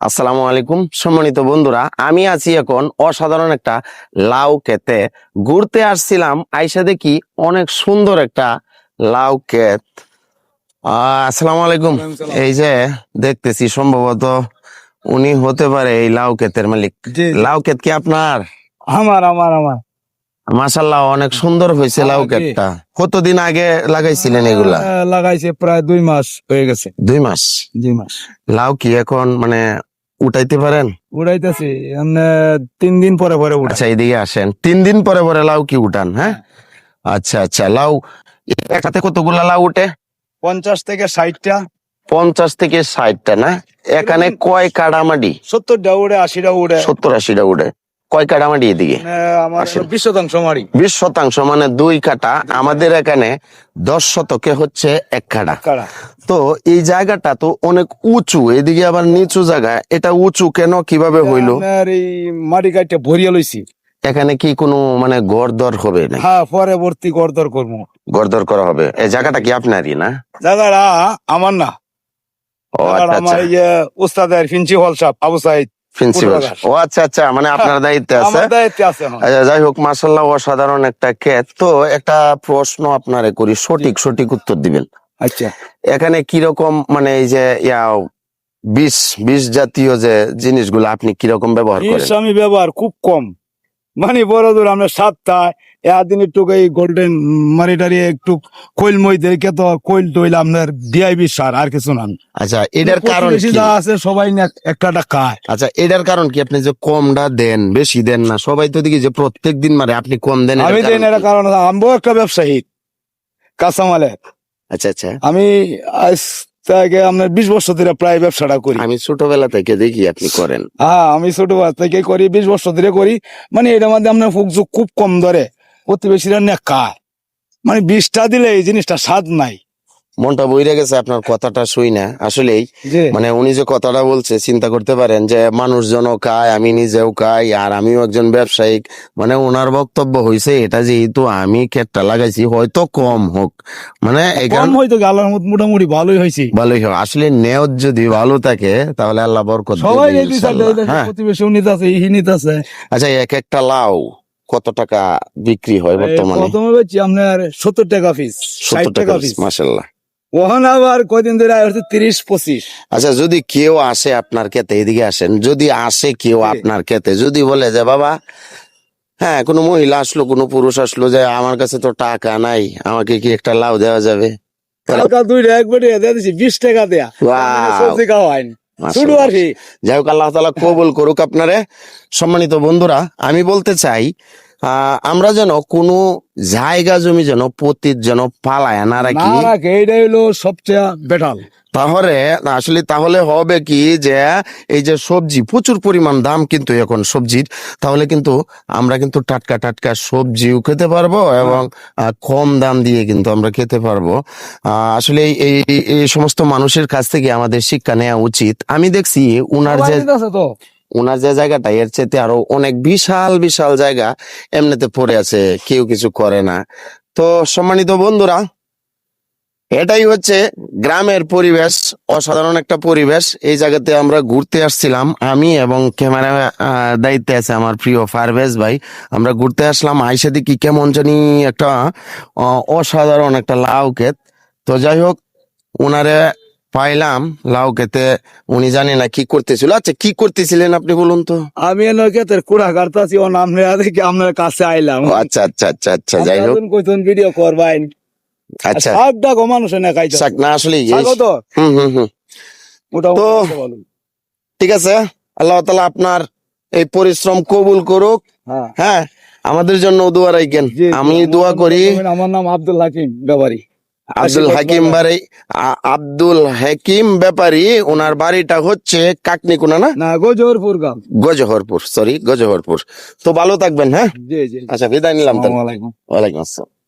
আসসালামু আলাইকুম সম্মানিত বন্ধুরা। আমি আছি এখন অসাধারণ একটা লাউ ক্ষেতে ঘুরতে আসছিলাম আইসা দেখি অনেক সুন্দর একটা লাউ ক্ষেত আসসালামু আলাইকুম। এই যে দেখতেছি সম্ভবত উনি হতে পারে এই লাউ ক্ষেতের মালিক। লাউ ক্ষেত কি আপনার? আমার আমার আমার। মাসাল্লাহ অনেক সুন্দর হয়েছে লাউ। ক্ষেতটা কতদিন আগে লাগাইছিলেন এগুলা? লাগাইছে প্রায় দুই মাস হয়ে গেছে। দুই মাস? দুই মাস। লাউ কি এখন মানে উঠাইতে পারেন? উঠাইতেছি তিন দিন পরে পরে আচ্ছা এদিকে আসেন। তিন দিন পরে পরে লাউ কি উঠান হ্যাঁ? আচ্ছা আচ্ছা লাউ একাতে কতগুলা লাউ উঠে? পঞ্চাশ থেকে ষাটটা। পঞ্চাশ থেকে ষাটটা না? এখানে কয় কাড়ামাডি? সত্তরটা উড়ে আশিটা উড়ে। সত্তর আশিটা উঠে কয় এদিকে? মানে আমার আসেন। বিশ শতাংশ মারি বিশ শতাংশ মানে দুই কাটা আমাদের এখানে দশ শতকে হচ্ছে এক কাটা তো এই জায়গাটা তো অনেক উঁচু। এদিকে আবার নিচু জায়গা। এটা উঁচু কেন? কীভাবে হইল? মাটি কাটতে ভরিয়ে লইছি। এখানে কি কোনো মানে গড়দর হবে না হ্যাঁ পরবর্তী গড়দর করব। গড়দর করা হবে। এই জায়গাটা কি আপনারই না? জায়গাটা আমার না। আচ্ছা আমার আচ্ছা। উস্তাদের ফিঞ্চি হল সাহেব আবু সাইদ। প্রিন্সিপাল ও আচ্ছা আচ্ছা মানে আপনার দায়িত্বে আছে। আচ্ছা যাই হোক মার্শাল্লাহ অসাধারণ একটা ক্ষেত। তো একটা প্রশ্ন আপনারে করি সঠিক সঠিক উত্তর দিবেন। আচ্ছা। এখানে কীরকম মানে এই যে ইয়া বিষ বিষ জাতীয় যে জিনিসগুলো আপনি কীরকম ব্যবহার করেন? আমি ব্যবহার খুব কম। মানে বড় দূর আমরা সাতটা একদিন একটু এই গোল্ডেন মারিটারি একটু কোয়েল মই দেখে তো কোয়েল টইল আপনার ডিআইবি সার আর কিছু না। আচ্ছা এটার কারণ আছে সবাই না একটা খায়। আচ্ছা এটার কারণ কি? আপনি যে কমটা দেন বেশি দেন না সবাই তো দেখি যে প্রত্যেক দিন মারে আপনি কম দেন আমি দেন কি? কারণ আমরাও একটা ব্যবসায়ী কাঁচামালের। আচ্ছা আচ্ছা। আমি আজ থেকে আমরা বিশ বছর ধরে প্রায় ব্যবসাটা করি। আমি ছোটবেলা থেকে দেখি আপনি করেন। হ্যাঁ আমি ছোটবেলা থেকে করি বিশ বছর ধরে করি। মানে এটার মধ্যে আপনার ফুকজুক খুব কম ধরে। প্রতিবেশীরা না খায় মানে বিষটা দিলে এই জিনিসটা স্বাদ নাই। মনটা বইরে গেছে আপনার কথাটা শুই না। আসলেই মানে উনি যে কথাটা বলছে চিন্তা করতে পারেন যে মানুষজনও খায় আমি নিজেও খাই আর আমিও একজন ব্যবসায়িক। মানে ওনার বক্তব্য হয়েছে এটা যেহেতু আমি ক্ষেতটা লাগাইছি হয়তো কম হোক। মানে কম হয়তো আল্লাহর মত মোটামুটি ভালোই হয়েছে ভালোই হয়। আসলে নেওয়ার যদি ভালো থাকে তাহলে আল্লাহ বরকত সবাই হ্যাঁ প্রতিবেশী নিতে আছে ই নিতে আছে আচ্ছা এক একটা লাউ কত টাকা বিক্রি হয় বর্তমানে? প্রথমে আপনার সত্তর টাকা পিস ষাট টাকা পিস মাসাল্লাহ ওখানে আবার কয়দিন ধরে হচ্ছে তিরিশ পঁচিশ। আচ্ছা যদি কেউ আসে আপনার ক্ষেতে এদিকে আসেন যদি আসে কেউ আপনার ক্ষেতে যদি বলে যে বাবা হ্যাঁ কোনো মহিলা আসলো কোনো পুরুষ আসলো যে আমার কাছে তো টাকা নাই আমাকে কি একটা লাউ দেওয়া যাবে? কালকা দুই এক বেটে বিশ টাকা দেয়া। Wow! সবজি খাওয়া হয়নি যাই হোক আল্লাহ তালা কবুল করুক আপনারে। সম্মানিত বন্ধুরা আমি বলতে চাই আমরা যেন কোনো জায়গা জমি যেন পতিত যেন পালায় না রাখি। এইটাই হলো সবচেয়ে বেটাল। তাহলে আসলে তাহলে হবে কি যে এই যে সবজি প্রচুর পরিমাণ দাম কিন্তু এখন সবজির। তাহলে কিন্তু আমরা কিন্তু টাটকা টাটকা সবজিও খেতে পারব এবং কম দাম দিয়ে কিন্তু আমরা খেতে পারব। আহ, আসলে এই- এই সমস্ত মানুষের কাছ থেকে আমাদের শিক্ষা নেওয়া উচিত। আমি দেখছি উনার যে ওনার যে জায়গাটা, এর চেয়ে আরও অনেক বিশাল বিশাল জায়গা এমনিতে পড়ে আছে, কেউ কিছু করে না। তো সম্মানিত বন্ধুরা, এটাই হচ্ছে গ্রামের পরিবেশ, অসাধারণ একটা পরিবেশ। এই জায়গাতে আমরা ঘুরতে আসছিলাম, আমি এবং ক্যামেরা দায়িত্বে আছে আমার প্রিয় ফারভেজ ভাই। আমরা ঘুরতে আসলাম, আইসা দেখি কেমন জানি একটা অসাধারণ একটা লাউ ক্ষেত। তো যাই হোক ওনারে পাইলাম লাউ খেতে। উনি জানি না কি করতেছিল। আচ্ছা কি করতেছিলেন আপনি বলুন তো? আমি এনে ক্ষেতের কুড়া কাটতাছি ও নাম দেখি আপনার কাছে আইলাম। আচ্ছা আচ্ছা আচ্ছা আচ্ছা যাই হোক। ভিডিও করবাইন আচ্ছা। শাক ডাকো মানুষ না খাইতে। শাক না আসলে তো হুম হুম হুম। তো- ঠিক আছে। আল্লাহ তালা আপনার এই পরিশ্রম কবুল করুক। হ্যাঁ। হ্যাঁ আমাদের জন্য দোয়া রাখেন। আমি দোয়া করি। আমার নাম আব্দুল হাকিম ব্যাপারী। আব্দুল হাকিম বাড়ি আব্দুল হাকিম ব্যাপারী ওনার বাড়িটা হচ্ছে কাকনিকুনা না? না গজহরপুর গ্রাম। গজহরপুর সরি গজহরপুর। তো ভালো থাকবেন হ্যাঁ? জি জি। আচ্ছা বিদায় নিলাম তাহলে। আসসালামু আলাইকুম। ওয়ালাইকুম আসসালাম।